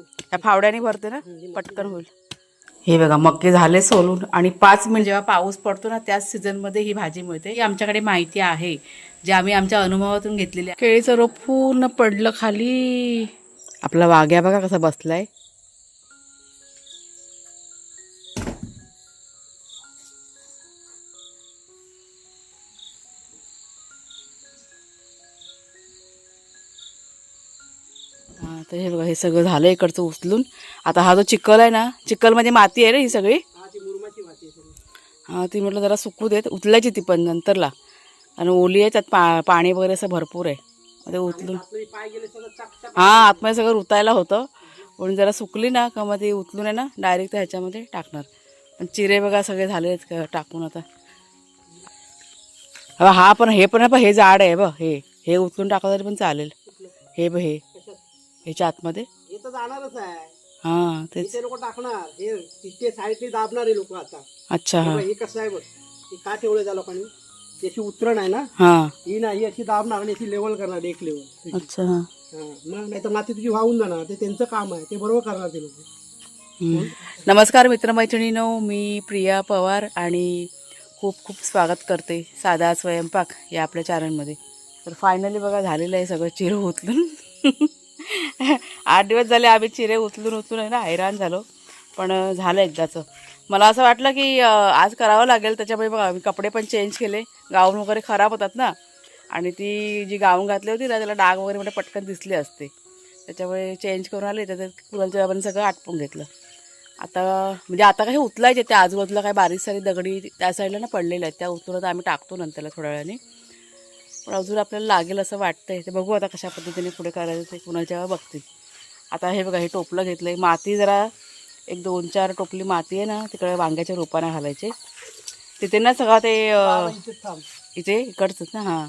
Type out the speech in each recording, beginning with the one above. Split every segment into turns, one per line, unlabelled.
त्या फावड्याने भरते ना? पटकन होईल. हे बघा मक्के झाले सोलून आणि पाच मिनिट जेव्हा पाऊस पडतो ना त्याच सीझनमध्ये ही भाजी मिळते. ही आमच्याकडे माहिती आहे जे आम्ही आमच्या अनुभवातून घेतलेली आहे. केळीचं रोप पूर्ण पडलं खाली. आपला वाघ्या बघा कसा बसलाय. हे सगळं झालं इकडचं उचलून. आता हा जो चिखल आहे ना चिखलमध्ये म्हणजे माती आहे ना ही सगळी. हां ती म्हटलं जरा सुकू देत उचलायची ती पण नंतरला. आणि ओली आहे त्यात पा पाणी वगैरे असं भरपूर आहे. मग ते उचलून. हां आतमध्ये सगळं रुतायला होतं. पण जरा सुकली ना का मग ती उचलून आहे ना डायरेक्ट ह्याच्यामध्ये टाकणार. पण चिरे बघा सगळे झाले आहेत टाकून आता. हा पण हे पण आहे हे झाड आहे बघ हे. हे उचलून टाकलं तरी पण चालेल. हे बघ हे. ह्याच्या आतमध्ये?
हे तर जाणारच आहे.
हा तेच.
ते लोक टाकणार. हे तिथे साईडने दाबणार आहे लोक आता.
अच्छा हा.
हे कसं आहे बघ. हे का ठेवलं त्या लोकांनी? त्याची उतरण आहे ना?
हा.
ही ना ही अशी दाबणार आणि अशी लेवल करणार एक लेवल
अच्छा हा.
मग नाही तर माती तुझी वाहून जाणार. ते त्यांचं काम आहे. ते बरोबर करणार ते लोक.
हम्म. नमस्कार मित्रमैत्रिणीनो. मी प्रिया पवार आणि खूप खूप स्वागत करते साधा स्वयंपाक या आपल्या चॅनलमध्ये तर फायनली बघा झालेलं आहे सगळं चिरे उचलून आठ दिवस झाले आम्ही चिरे उचलून उचलून आहे ना हैराण झालो. पण झालं एकदाचं. मला असं वाटलं की आज करावं लागेल. त्याच्यामुळे बघा आम्ही कपडे पण चेंज केले. गाऊन वगैरे खराब होतात ना. आणि ती जी गाऊन घातली होती ना त्याला डाग वगैरे म्हणजे पटकन दिसले असते. त्याच्यामुळे चेंज करून आले. त्याच्यात कुणाच्या बाबांनी सगळं आटपून घेतलं. आता म्हणजे आता काही उचलायचे. त्या आजूबाजूला काही बारीक सारी दगडी त्या साईडला ना पडलेल्या आहेत. त्या उचलून आम्ही टाकतो नंतरला थोड्या वेळाने. पण अजून आपल्याला लागेल असं वाटतंय. ते बघू आता कशा पद्धतीने पुढे करायचं ते कुणाच्या बघतील. आता हे बघा हे टोपलं घेतलं आहे माती जरा एक दोन चार टोपली माती आहे ना तिकडे वांग्याच्या रोपाने घालायचे. तिथे ना सगळं ते इथे इकडचंच ना हां.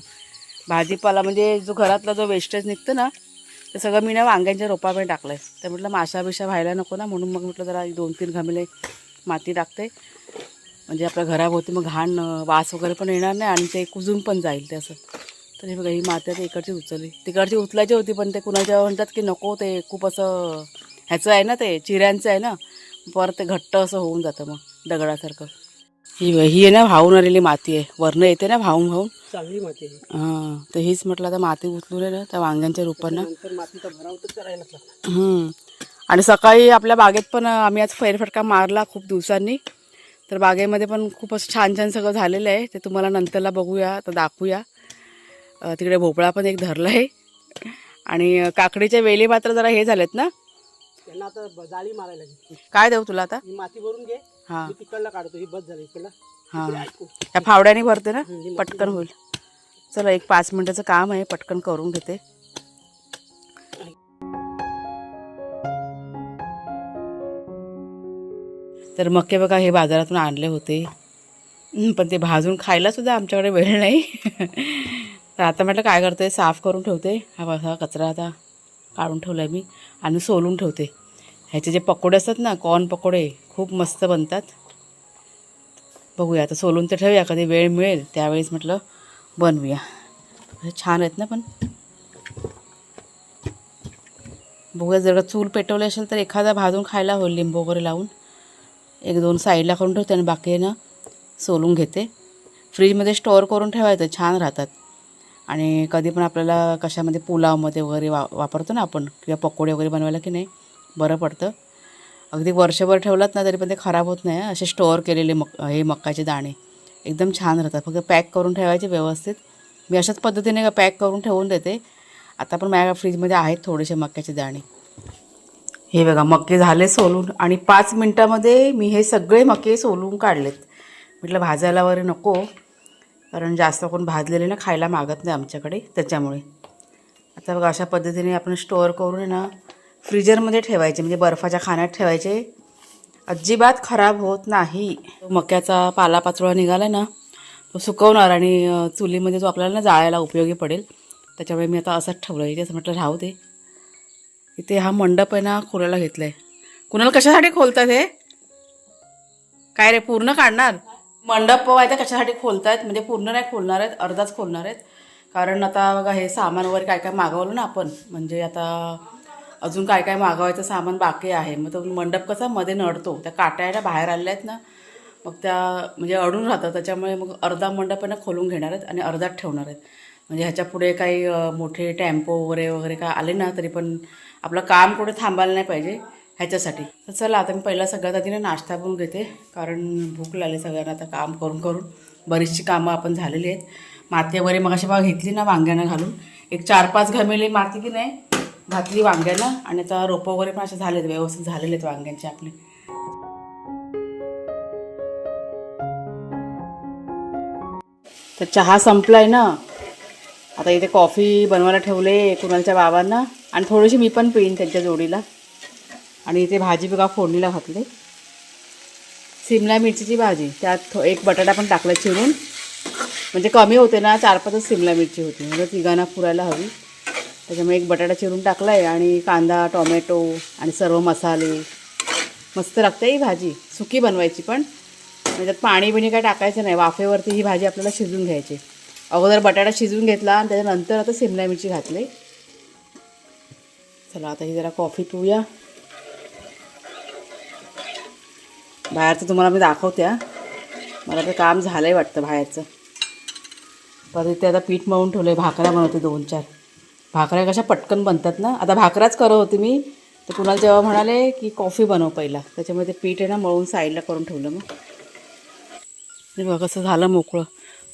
भाजीपाला म्हणजे जो घरातला जो वेस्टेज निघतं ना ते सगळं मी ना वांग्यांच्या रोपामध्ये टाकलं आहे तर म्हटलं माशा बिशा व्हायला नको ना म्हणून मग म्हटलं जरा दोन तीन घमेले माती टाकते. म्हणजे आपल्या घराभोवती मग घाण वास वगैरे पण येणार नाही आणि ते कुजून पण जाईल ते असं. तर हे बघा ही माती आता इकडची उचलली. तिकडची उचलायची होती पण ते कुणाच्या म्हणतात की नको ते खूप असं ह्याचं आहे ना ते चिऱ्यांचं आहे ना परत ते घट्ट असं होऊन जातं मग दगडासारखं. ही ही आहे ना वाहून आलेली माती आहे. वरनं येते ना वाहून वाहून.
चांगली माती
हां. तर हीच म्हटलं आता माती उचलून आहे ना त्या वांग्यांच्या रूपानं. आणि सकाळी आपल्या बागेत पण आम्ही आज फेरफटका मारला खूप दिवसांनी. तर बागेमध्ये पण खूप असं छान छान सगळं झालेलं आहे. ते तुम्हाला नंतरला बघूया तर दाखवूया. तिकडे भोपळा पण एक धरला आहे आणि काकडीच्या वेली मात्र जरा हे झालेत ना?
त्यांना आता जाळी मारायला लागेल.
काय देऊ तुला आता?
माती भरून घे.
हां.
तिकडला काढतो ही बस झाली इकडला
हां. त्या फावड्याने भरते ना? पटकन होईल. चला एक पाच मिनिटाचं काम आहे पटकन करून घेते. तर मक्के बघा हे बाजारातून आणले होते. पण ते भाजून खायला सुद्धा आमच्याकडे वेळ नाही. तर आता म्हटलं काय करते साफ करून ठेवते. हा बघा कचरा आता काढून ठेवला आहे मी आणि सोलून ठेवते. ह्याचे जे पकोडे असतात ना कॉर्न पकोडे खूप मस्त बनतात. बघूया आता सोलून तर ठेवूया. कधी वेळ मिळेल त्यावेळेस म्हटलं बनवूया. छान आहेत ना पण. बघूया जर का चूल पेटवली असेल तर एखादा भाजून खायला होईल लिंबू वगैरे लावून. एक दोन साईडला करून ठेवते आणि बाकी ना सोलून घेते. फ्रीजमध्ये स्टोअर करून ठेवायचं छान राहतात. आणि कधी पण आपल्याला कशामध्ये पुलावमध्ये वगैरे वा वापरतो ना आपण किंवा पकोडे वगैरे बनवायला की नाही बरं पडतं. अगदी वर्षभर ठेवलात ना तरी पण ते खराब होत नाही असे स्टोअर केलेले मक हे मक्काचे दाणे एकदम छान राहतात. फक्त पॅक करून ठेवायचे व्यवस्थित. मी अशाच पद्धतीने पॅक करून ठेवून देते. आता पण माझ्या फ्रीजमध्ये आहेत थोडेसे मक्याचे दाणे. हे बघा मक्के झाले सोलून आणि पाच मिनटामध्ये मी हे सगळे मके सोलून काढलेत. म्हटलं भाजायला वगैरे नको. कारण जास्त कोण भाजलेले ना खायला मागत नाही आमच्याकडे त्याच्यामुळे. आता बघा अशा पद्धतीने आपण स्टोअर करून आहे ना फ्रीजरमध्ये ठेवायचे म्हणजे बर्फाच्या खाण्यात ठेवायचे. अजिबात खराब होत नाही. मक्याचा पालापाचोळा निघाला ना तो सुकवणार आणि चुलीमध्ये जो आपल्याला ना जाळायला उपयोगी पडेल. त्याच्यामुळे मी आता असंच ठेवलं इथे असं म्हटलं राहू दे. इथे हा मंडप आहे ना खोलायला घेतला आहे कुणाला कशासाठी खोलतात हे? काय रे पूर्ण काढणार? मंडप आहे तर कशासाठी खोलतायत? म्हणजे पूर्ण नाही खोलणार आहेत अर्धाच खोलणार आहेत. कारण आता बघा हे सामान वगैरे काय काय मागवलं ना आपण? म्हणजे आता अजून काय काय मागवायचं सामान बाकी आहे. मग तो मंडप कसा मध्ये नडतो. त्या काट्याला बाहेर आलेल्या आहेत ना. मग त्या म्हणजे अडून राहतात. त्याच्यामुळे मग अर्धा मंडप आहे ना खोलून घेणार आहेत आणि अर्धात ठेवणार आहेत. म्हणजे ह्याच्या पुढे काही मोठे टेम्पो वगैरे वगैरे काय आले ना तरी पण आपलं काम कुठे थांबायला नाही पाहिजे. ह्याच्यासाठी. तर चला आता मी पहिला सगळ्यात आधी ना नाश्ता पण घेते कारण भूक लागली सगळ्यांना आता काम करून करून. बरीचशी कामं आपण झालेली आहेत. माती वगैरे मग अशी बा घेतली ना वांग्यानं घालून. एक चार पाच घमेली माती की नाही घातली वांग्यानं आणि आता रोपं वगैरे पण असे झालेत व्यवस्थित झालेले आहेत वांग्यांचे आपले. तर चहा संपला आहे ना. आता इथे कॉफी बनवायला ठेवले कुणालच्या बाबांना आणि थोडीशी मी पण पिईन त्यांच्या जोडीला. आणि इथे भाजी बघा फोडणीला घातले. सिमला मिरचीची भाजी. त्यात थो- एक बटाटा पण टाकला चिरून. म्हणजे कमी होते ना चार पाचच सिमला मिरची होती. म्हणजे तिघांना पुरायला हवी. त्याच्यामुळे एक बटाटा चिरून टाकला आहे आणि कांदा टोमॅटो आणि सर्व मसाले. मस्त लागते ही भाजी. सुकी बनवायची पण. म्हणजे त्यात पाणी बिणी काय टाकायचं नाही. वाफेवरती ही भाजी आपल्याला शिजून घ्यायची. अगोदर बटाटा शिजवून घेतला आणि त्याच्यानंतर आता सिमला मिरची घातली. चला आता ही जरा कॉफी पिऊया. बाहेरचं तुम्हाला मी दाखवते हा. मला ते काम झालं आहे वाटतं बाहेरचं. परत इथे आता पीठ मळून ठेवलं आहे भाकऱ्या बनवते दोन चार. भाकऱ्या कशा पटकन बनतात ना? आता भाकऱ्याच करत होती मी. तर कुणाला जेव्हा म्हणाले की कॉफी बनव पहिला त्याच्यामुळे ते पीठ आहे ना मळून साईडला करून ठेवलं मग बघा कसं झालं मोकळं.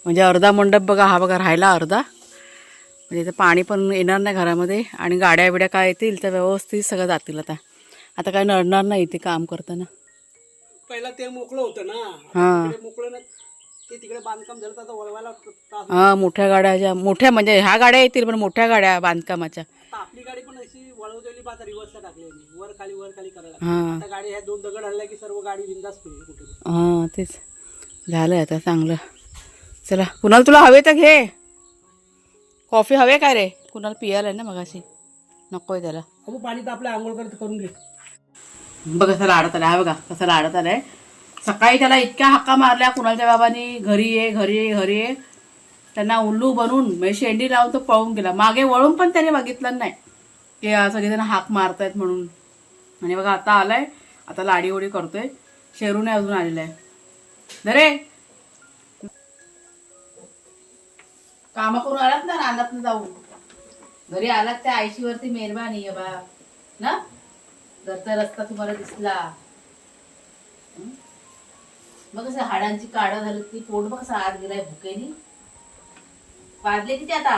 म्हणजे अर्धा मंडप बघा हा बघा राहिला अर्धा. म्हणजे इथं पाणी पण येणार नाही घरामध्ये आणि गाड्या बिड्या काय येतील तर व्यवस्थित सगळं जातील आता. आता काय नडणार नाही ते काम करताना.
पहिला ते मोकळं होतं ना.
हां.
तिकडे मोकळं ना ते तिकडे बांधकाम झालं तर वळवायला
हां मोठ्या गाड्या ज्या मोठ्या म्हणजे ह्या गाड्या येतील पण मोठ्या गाड्या बांधकामाच्या.
आता आपली गाडी पण अशी वळवलेली पाहता रिव्हर्सला टाकली आम्ही वर खाली वर खाली करायला
हां.
आता गाडी ह्या दोन दगड हल्ल्या की सर्व गाडी बिंदास फिरली कुठे
हां तेच. झालं आता चांगलं. चला कुणाला तुला हवे तर घे. कॉफी हवे काय रे? कुणाला पियाला आहे ना मगाशी. नको आहे त्याला.
अगो पाणी तर आपल्या आंघोळ करत करून घे.
बघ कसं लाडत आलाय हा बघा कसं लाडत आलाय. सकाळी त्याला इतक्या हाका मारल्या कुणालच्या बाबांनी घरी ये घरी ये घरी ये. त्यांना उल्लू बनून म्हणजे शेंडी लावून तो पळून गेला. मागे वळून पण त्याने बघितलं नाही. की सगळेजण हाक मारतायत म्हणून. आणि बघा आता आलाय. आता लाडी ओढी करतोय. शेरून अजून आलेला आहे दरे काम करून आलात ना रानात जाऊन. घरी आलात त्या आयशीवरती मेहरबानी आहे बा ना? घरचा रस्ता तुम्हाला दिसला. मग बघ कसं हाडांची काढा झाली ती पोट बघ कसं आत गेलाय भुकेनी. वाजले किती आता?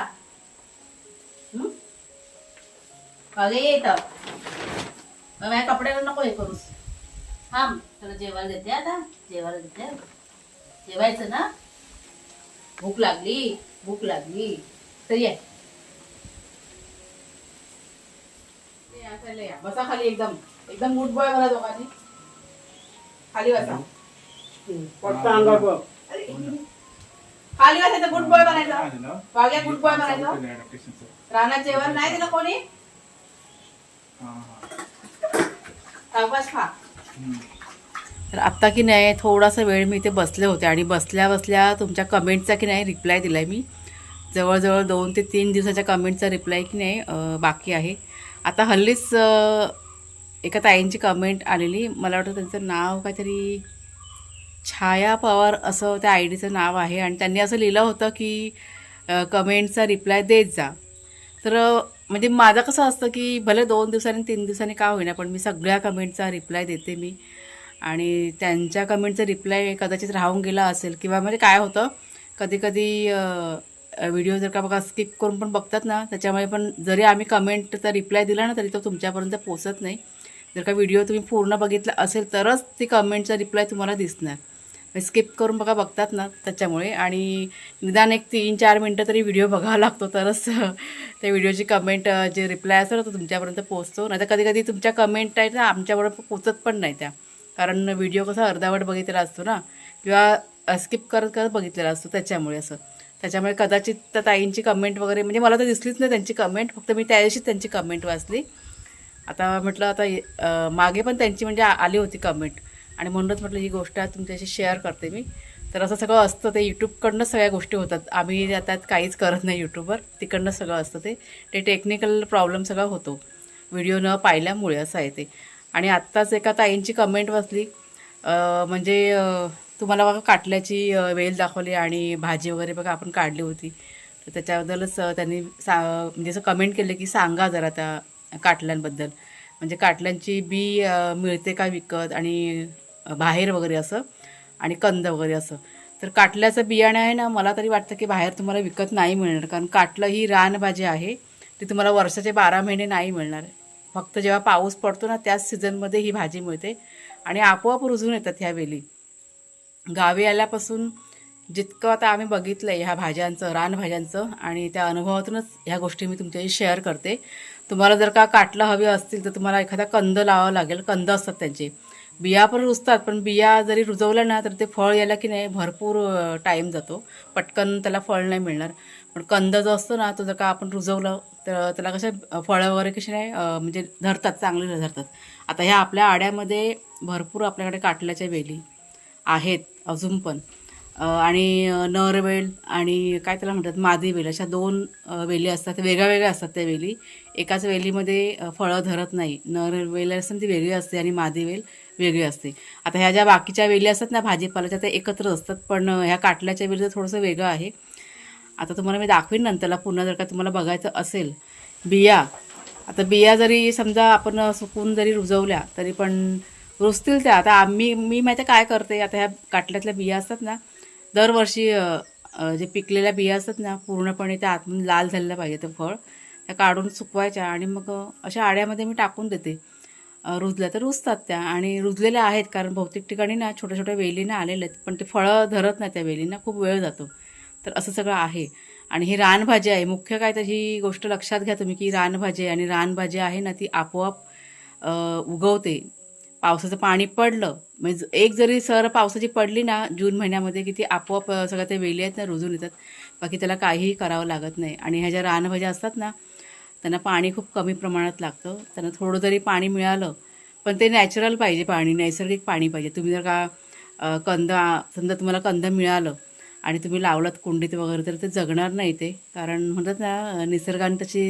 हम्म मागे ये मग माझ्या कपड्याला नको हे करूस. थांब त्याला जेवायला देते आता. जेवायला देते. जेवायचं ना? भूक लागली भूक लागली. तर ये. या. बसा खाली एकदम. एकदम गुड बॉय बना दोघांनी. खाली बसा.
पटकन अंगावर बघ.
अरे, खाली बसायचं गुड बॉय बनायचं. गुड बॉय बनायचं. रानात जेवण नाही दिलं कोणी? सावकाश खा. तर आत्ता की नाही थोडासा वेळ मी इथे बसले होते आणि बसल्या बसल्या तुमच्या कमेंटचा की नाही रिप्लाय दिला आहे मी. जवळजवळ दोन ते तीन दिवसाच्या कमेंटचा रिप्लाय की नाही अं, बाकी आहे. आता हल्लीच एका ताईंची कमेंट आलेली. मला वाटतं त्यांचं नाव काहीतरी छाया पवार असं त्या आय डीचं नाव आहे. आणि त्यांनी असं लिहिलं होतं की कमेंटचा रिप्लाय देत जा. तर म्हणजे माझं कसं असतं की भले दोन दिवसांनी तीन दिवसांनी का होईना पण मी सगळ्या कमेंटचा रिप्लाय देते मी. आणि त्यांच्या कमेंटचा रिप्लाय कदाचित राहून गेला असेल. किंवा म्हणजे काय होतं कधी कधी व्हिडिओ जर का बघा स्किप करून पण बघतात ना त्याच्यामुळे पण जरी आम्ही कमेंटचा रिप्लाय दिला ना तरी तो तुमच्यापर्यंत पोचत नाही. जर का व्हिडिओ तुम्ही पूर्ण बघितला असेल तरच ती कमेंटचा रिप्लाय तुम्हाला दिसणार. स्किप करून बघा बघतात ना त्याच्यामुळे. आणि निदान एक तीन चार मिनटं तरी व्हिडिओ बघावा लागतो तरच त्या व्हिडिओची कमेंट जे रिप्लाय असेल तो तुमच्यापर्यंत पोचतो नाही तर कधी कधी तुमच्या कमेंट आहेत ना आमच्याबरोबर पोचत पण नाही त्या. कारण व्हिडिओ कसा अर्धावट बघितलेला असतो ना. किंवा स्किप करत करत बघितलेला असतो त्याच्यामुळे असं. त्याच्यामुळे कदाचित त्या ताईंची कमेंट वगैरे म्हणजे मला तर दिसलीच नाही त्यांची कमेंट फक्त मी त्या दिवशीच त्यांची कमेंट वाचली. आता म्हटलं आता मागे पण त्यांची म्हणजे आली होती कमेंट आणि म्हणूनच म्हटलं ही गोष्ट आज तुमच्याशी शेअर करते मी. तर असं सगळं असतं ते यूट्यूबकडनंच सगळ्या गोष्टी होतात. आम्ही त्यात काहीच करत नाही यूट्यूबवर तिकडनं सगळं असतं ते. ते टेक्निकल प्रॉब्लेम सगळा होतो. व्हिडिओ न पाहिल्यामुळे असं आहे ते. आणि आत्ताच एका ताईंची कमेंट वाचली. म्हणजे तुम्हाला बघा काटल्याची वेल दाखवली आणि भाजी वगैरे बघा आपण काढली होती. तर त्याच्याबद्दलच त्यांनी सा म्हणजे असं कमेंट केलं की सांगा जरा त्या काटल्यांबद्दल. म्हणजे काटल्यांची बी मिळते का विकत आणि बाहेर वगैरे असं आणि कंद वगैरे असं. तर काटल्याचं बियाणं आहे ना मला तरी वाटतं की बाहेर तुम्हाला विकत नाही मिळणार. कारण काटलं ही रानभाजी आहे ती तुम्हाला वर्षाचे बारा महिने नाही मिळणार. फक्त जेव्हा पाऊस पडतो ना त्याच सीझनमध्ये ही भाजी मिळते. आणि आपोआप रुजून येतात ह्या वेली. गावी आल्यापासून जितकं आता आम्ही बघितलं आहे ह्या भाज्यांचं रानभाज्यांचं आणि त्या अनुभवातूनच ह्या गोष्टी मी तुमच्याशी शेअर करते. तुम्हाला जर का काटलं हवी असतील तर तुम्हाला एखादा कंद लावावा लागेल. कंद असतात त्यांचे. बिया पण रुजतात पण बिया जरी रुजवल्या ना तर ते फळ यायला की नाही भरपूर टाईम जातो. पटकन त्याला फळ नाही मिळणार. पण कंद जो असतो ना तो जर का आपण रुजवलं तर त्याला कसं फळं वगैरे कशी नाही म्हणजे धरतात चांगले धरतात. आता ह्या आपल्या आड्यामध्ये भरपूर आपल्याकडे काटल्याच्या वेली आहेत. अजून पण. आणि नरवेल आणि काय त्याला म्हणतात? मादी वेल अशा दोन वेली असतात. वेगळ्या वेगळ्या असतात त्या वेली. एकाच वेलीमध्ये फळं धरत नाही. नर वेल ती वेगळी असते आणि मादी वेल वेगळी असते. आता ह्या ज्या बाकीच्या वेली असतात ना भाजीपाल्याच्या त्या एकत्र असतात पण ह्या काटल्याच्या वेलीचं थोडंसं वेगळं आहे. आता तुम्हाला मी दाखवीन नंतरला पुन्हा जर का तुम्हाला बघायचं असेल. बिया. आता बिया जरी समजा आपण सुकून जरी रुजवल्या तरी पण रुजतील त्या आता आम्ही मी माहिती आहे काय करते? आता ह्या काटल्यातल्या बिया असतात ना दरवर्षी जे पिकलेल्या बिया असतात ना पूर्णपणे त्या आतून लाल झालेलं पाहिजे ते फळ. त्या काढून सुकवायच्या आणि मग अशा आड्यामध्ये मी टाकून देते. रुजल्या तर रुजतात त्या आणि रुजलेल्या आहेत कारण बहुतेक ठिकाणी ना छोट्या छोट्या वेलींना आलेल्या आहेत पण ते फळं धरत नाही त्या वेलींना. खूप वेळ जातो. तर असं सगळं आहे. आणि ही रानभाजी आहे. मुख्य काय तर ही गोष्ट लक्षात घ्या तुम्ही की रानभाजी आहे आणि रानभाजी आहे ना ती आपोआप उगवते. पावसाचं पाणी पडलं. म्हणजे एक जरी सर पावसाची पडली ना जून महिन्यामध्ये की ती आपोआप सगळं सगळ्या त्या वेली आहेत ना रुजून येतात. बाकी त्याला काहीही करावं लागत नाही. आणि ह्या ज्या रानभाज्या असतात ना त्यांना पाणी खूप कमी प्रमाणात लागतं. त्यांना थोडं जरी पाणी मिळालं पण ते नॅचरल पाहिजे पाणी नैसर्गिक पाणी पाहिजे. तुम्ही जर का कंद समजा तुम्हाला कंद मिळालं आणि तुम्ही लावलात कुंडीत वगैरे तर ते जगणार नाही ते. कारण म्हणतात ना निसर्गाने त्याची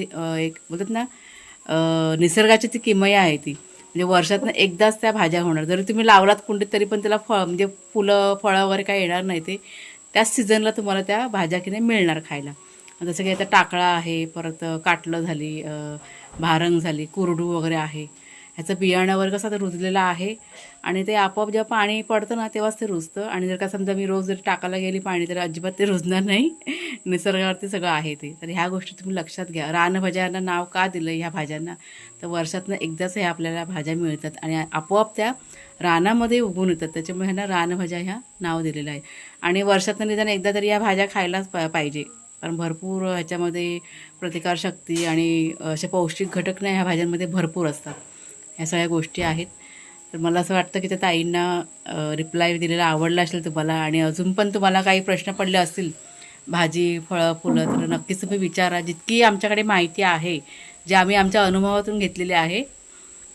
एक बोलतात ना निसर्गाची ती किमया आहे ती. म्हणजे वर्षातनं एकदाच त्या भाज्या होणार. जरी तुम्ही लावलात कुंडीत तरी पण त्याला फळ म्हणजे फुलं फळं वगैरे काही येणार नाही ते. त्याच सीझनला तुम्हाला त्या भाज्या की नाही मिळणार खायला. जसं की आता टाकळा आहे परत काटलं झाली भारंग झाली कुरडू वगैरे आहे. ह्याचं बियाण्यावर कसं तर रुजलेलं आहे. आणि ते आपोआप जेव्हा पाणी पडतं ना तेव्हाच ते रुजतं. आणि जर का समजा मी रोज जर टाकायला गेली पाणी तर अजिबात ते रुजणार नाही. निसर्गावरती सगळं आहे ते. तर ह्या गोष्टी तुम्ही लक्षात घ्या. रानभाज्यांना नाव का दिलं ह्या भाज्यांना? तर वर्षातनं एकदाच ह्या आपल्याला भाज्या मिळतात. आणि आपोआप त्या रानामध्ये उगून येतात. त्याच्यामुळे ह्यांना रानभाज्या ह्या नाव दिलेलं आहे. आणि वर्षातनं निदान एकदा तरी या भाज्या खायलाच पाहिजे. कारण भरपूर ह्याच्यामध्ये प्रतिकारशक्ती आणि असे पौष्टिक घटक नाही ह्या भाज्यांमध्ये भरपूर असतात. ह्या सगळ्या गोष्टी आहेत. तर मला असं वाटतं की त्या ताईंना रिप्लाय दिलेला आवडला असेल तुम्हाला आणि अजून पण तुम्हाला काही प्रश्न पडले असतील भाजी फळं फुलं तर नक्कीच तुम्ही विचारा. जितकी आमच्याकडे माहिती आहे जे आम्ही आमच्या अनुभवातून घेतलेली आहे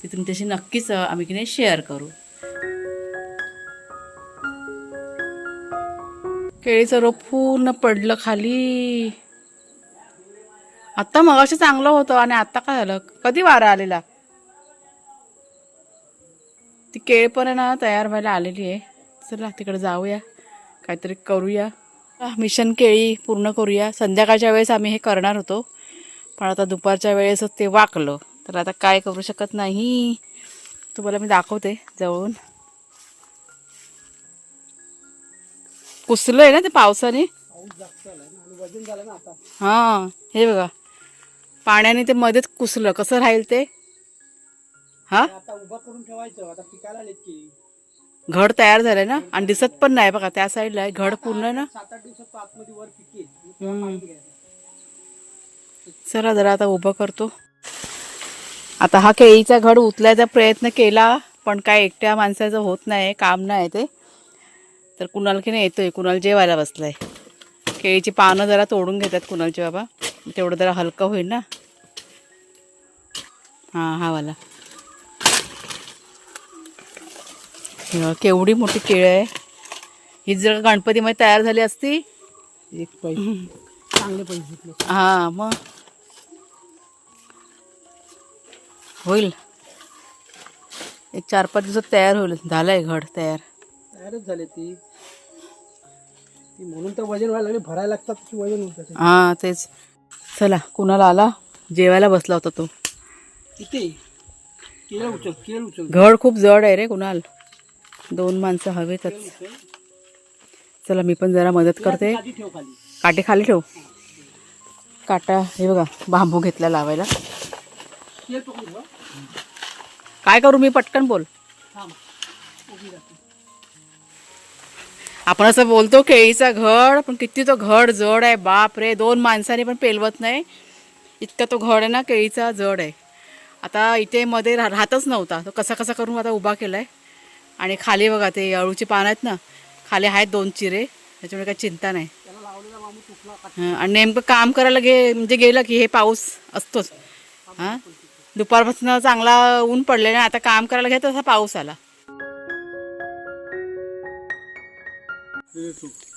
ती तुमच्याशी नक्कीच आम्ही की नाही शेअर करू. केळीचं रोप पूर्ण पडलं खाली. आत्ता मगाशी चांगलं होतं आणि आत्ता काय झालं? कधी वारा आलेला? केळ पण आहे ना तयार व्हायला आलेली आहे. चला तिकडे जाऊया. काहीतरी करूया. मिशन केळी पूर्ण करूया. संध्याकाळच्या वेळेस आम्ही हे करणार होतो. पण आता दुपारच्या वेळेस ते वाकलं. तर आता काय करू शकत नाही. तुम्हाला मी दाखवते जवळून. कुसलं आहे ना ते पावसाने? हां हे बघा. पाण्याने ते मध्येच कुसलं. कसं राहील ते? हा?
ते आता उभं करून ठेवायचं आता पिकायला आलेत की
घड तयार झालंय ना? आणि दिसत पण नाही बघा त्या साईडला आहे. घड पूर्ण ना?
सात आठ दिवसात आतमध्ये वर पिकेल.
हम्म. चला जरा आता उभं करतो. आता हा केळीचा घड उचलायचा प्रयत्न केला पण काय एकट्या माणसाचं होत नाही काम नाही ते. तर कुणाल की नाही येतोय कुणाल जेवायला बसलाय. केळीची पानं जरा तोडून घेतात कुणालचे बाबा. तेवढं जरा हलकं होईल ना? हां हा वाला हे बघा, केवढी मोठी केळी आहे. ही जर गणपतीमध्ये तयार झाली असती.
एक पैसे. चांगले पैसे
हां मग. होईल. एक चार पाच दिवसात तयार होईल. झालंय घड तयार.
तयारच झाले ती. म्हणून तर वजन व्हायला लागले. भरायला लागतात वजन होत असेल.
हां तेच. चला कुणाला आला? जेवायला बसला होता तो.
इथे. केळ उचल केळ उचल.
घड खूप जड आहे रे कुणाल. दोन माणसं हवेतच. चला मी पण जरा मदत करते. काटे खाली ठेव. काटा हे बघा बांबू घेतला लावायला. काय करू मी? पटकन बोल. आपण असं बोलतो केळीचा घड पण किती तो घड जड आहे. बाप रे दोन माणसाने पण पेलवत नाही. इतका तो घड आहे ना केळीचा जड आहे. आता इथे मध्ये राहतच नव्हता. तो कसा कसा करून आता उभा केला आहे आणि खाली बघा ते अळूची पानं आहेत ना खाली आहेत दोन चिरे त्याच्यामुळे काही चिंता नाही. आणि नेमकं काम करायला गे म्हणजे गेलं की हे पाऊस असतोच. हां? दुपारपासून चांगला ऊन पडले ना आता काम करायला घेत तसा पाऊस आला.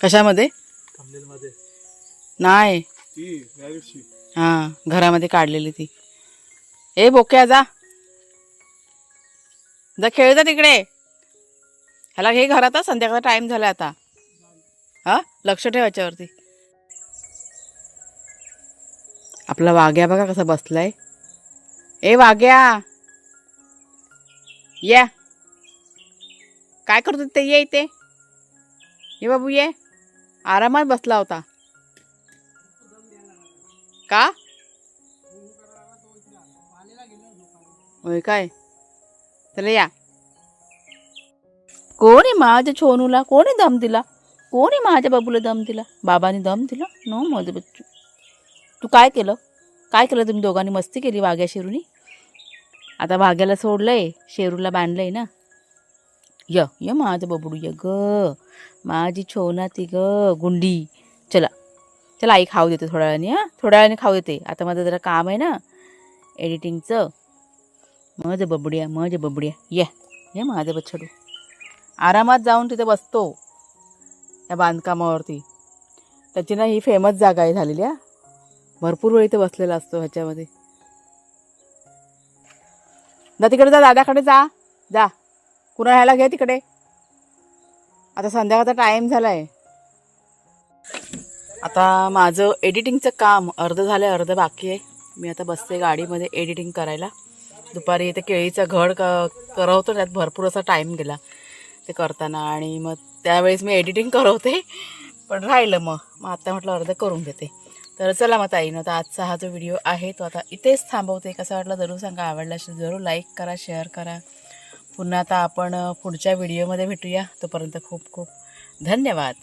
कशामध्ये? नाही. हां घरामध्ये काढलेली ती. ए बोक्या जा. जा खेळ जा तिकडे. ह्याला हे घरात हा, संध्याकाळचा टाईम झाला आता. हा? लक्ष ठेवायच्यावरती आपला वाघ्या बघा कसा बसलाय. ए वाघ्या! या. काय करतो ते? ये इथे. ये बाबू ये. आरामात बसला होता. का? होय काय? चला या. कोणी माझ्या छोनूला कोणी दम दिला? कोणी माझ्या बाबूला दम दिला? बाबाने दम दिला? नो माझं बच्चू. तू काय केलं? काय केलं तुम्ही दोघांनी? मस्ती केली वाघ्या शेरूनी? आता वाघ्याला सोडलंय शेरूला बांधलंय ना? य य माझं बबडू य ग. माझी छोना ती ग गुंडी. चला चला आई खाऊ देते थोड्या वेळाने हां? थोड्या वेळाने खाऊ देते. आता माझं जरा काम आहे ना एडिटिंगचं मज बबड्या मज बबड्या. ये ये माझं बछडू. आरामात जाऊन तिथे बसतो. या बांधकामावरती. त्याची ना ही फेमस जागा आहे झालेली हा. भरपूर वेळ इथे बसलेला असतो ह्याच्यामध्ये. जा तिकडे जा दादाकडे जा. जा. कुणा ह्याला घे तिकडे. आता संध्याकाळचा टाईम झाला आहे आता माझं एडिटिंगचं काम अर्ध झालं आहे अर्ध बाकी आहे. मी आता बसते गाडीमध्ये एडिटिंग करायला. दुपारी इथे केळीचं घड क करवतो त्यात भरपूर असा टाईम गेला. ते करताना आणि मग त्यावेळेस मी एडिटिंग करवते. पण राहिलं मग. मग आता म्हटलं अर्ध करून घेते. तर चला मग ताईनं आता आजचा हा जो व्हिडिओ आहे तो आता इथेच थांबवते. कसा वाटला जरूर सांगा. आवडला असेल जरूर लाईक करा शेअर करा. पुन्हा आता आपण पुढच्या व्हिडिओमध्ये भेटूया. तोपर्यंत खूप खूप धन्यवाद.